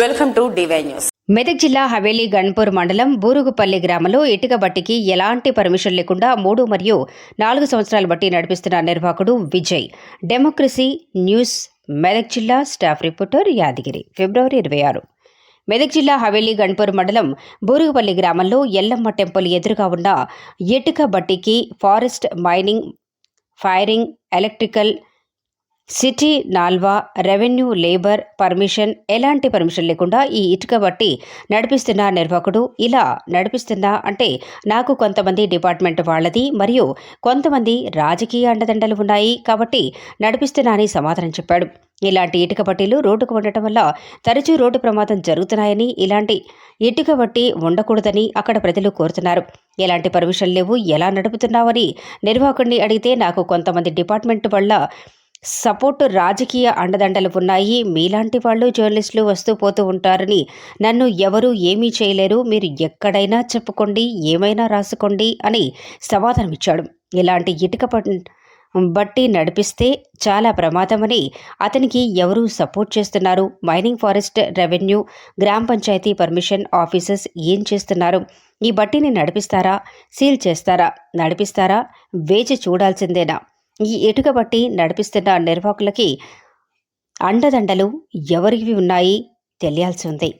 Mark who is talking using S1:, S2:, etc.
S1: Welcome to D Y news
S2: Medak జిల్లా హవేలీ గణపూర్ మండలం బూరుగుపల్లి గ్రామంలో ఇటుక బట్టికి ఎలాంటి పర్మిషన్ లేకుండా మూడు మరియు నాలుగు సంవత్సరాల బట్టి నడిపిస్తున్న నిర్వాహకుడు విజయ్. డెమోక్రసీ న్యూస్ మెదక్ జిల్లా స్టాఫ్ రిపోర్టర్ యాదగిరి. ఫిబ్రవరి ఇరవై ఆరు. మెదక్ జిల్లా హవేలీ గణపూర్ మండలం బూరుగుపల్లి గ్రామంలో ఎల్లమ్మ టెంపుల్ ఎదురుగా ఉన్న ఇటుక బట్టికి forest mining firing electrical city నాల్వా revenue labour permission ఎలాంటి పర్మిషన్ లేకుండా ఈ ఇటుక బట్టి నడిపిస్తున్న నిర్వాహకుడు ఇలా నడిపిస్తున్నా అంటే నాకు కొంతమంది డిపార్ట్మెంట్ వాళ్ళది మరియు కొంతమంది రాజకీయ అండదండలు ఉన్నాయి కాబట్టి నడిపిస్తున్నా అని సమాధానం చెప్పాడు. ఇలాంటి ఇటుక బట్టీలు రోడ్డుకు ఉండటం వల్ల తరచూ రోడ్డు ప్రమాదం జరుగుతున్నాయని ఇలాంటి ఇటుక బట్టి ఉండకూడదని అక్కడ ప్రజలు కోరుతున్నారు. ఎలాంటి పర్మిషన్ లేవు ఎలా నడుపుతున్నావని నిర్వాహకుడిని అడిగితే నాకు కొంతమంది డిపార్ట్మెంట్ వల్ల సపోర్టు రాజకీయ అండదండలు ఉన్నాయి. మీలాంటి వాళ్ళు జర్నలిస్టులు వస్తూ పోతూ ఉంటారని నన్ను ఎవరూ ఏమీ చేయలేరు. మీరు ఎక్కడైనా చెప్పుకోండి ఏమైనా రాసుకోండి అని సమాధానమిచ్చాడు. ఇలాంటి ఇటుక బట్టి నడిపిస్తే చాలా ప్రమాదమని అతనికి ఎవరు సపోర్ట్ చేస్తున్నారు. మైనింగ్ ఫారెస్ట్ రెవెన్యూ గ్రామ పంచాయతీ పర్మిషన్ ఆఫీసర్స్ ఏం చేస్తున్నారు? ఈ బట్టిని నడిపిస్తారా? సీల్ చేస్తారా? నడిపిస్తారా? వేచి చూడాల్సిందేనా? ఈ ఇటుక బట్టి నడిపిస్తున్న నిర్వాహకులకి అండదండలు ఎవరివి ఉన్నాయి తెలియాల్సి ఉంది.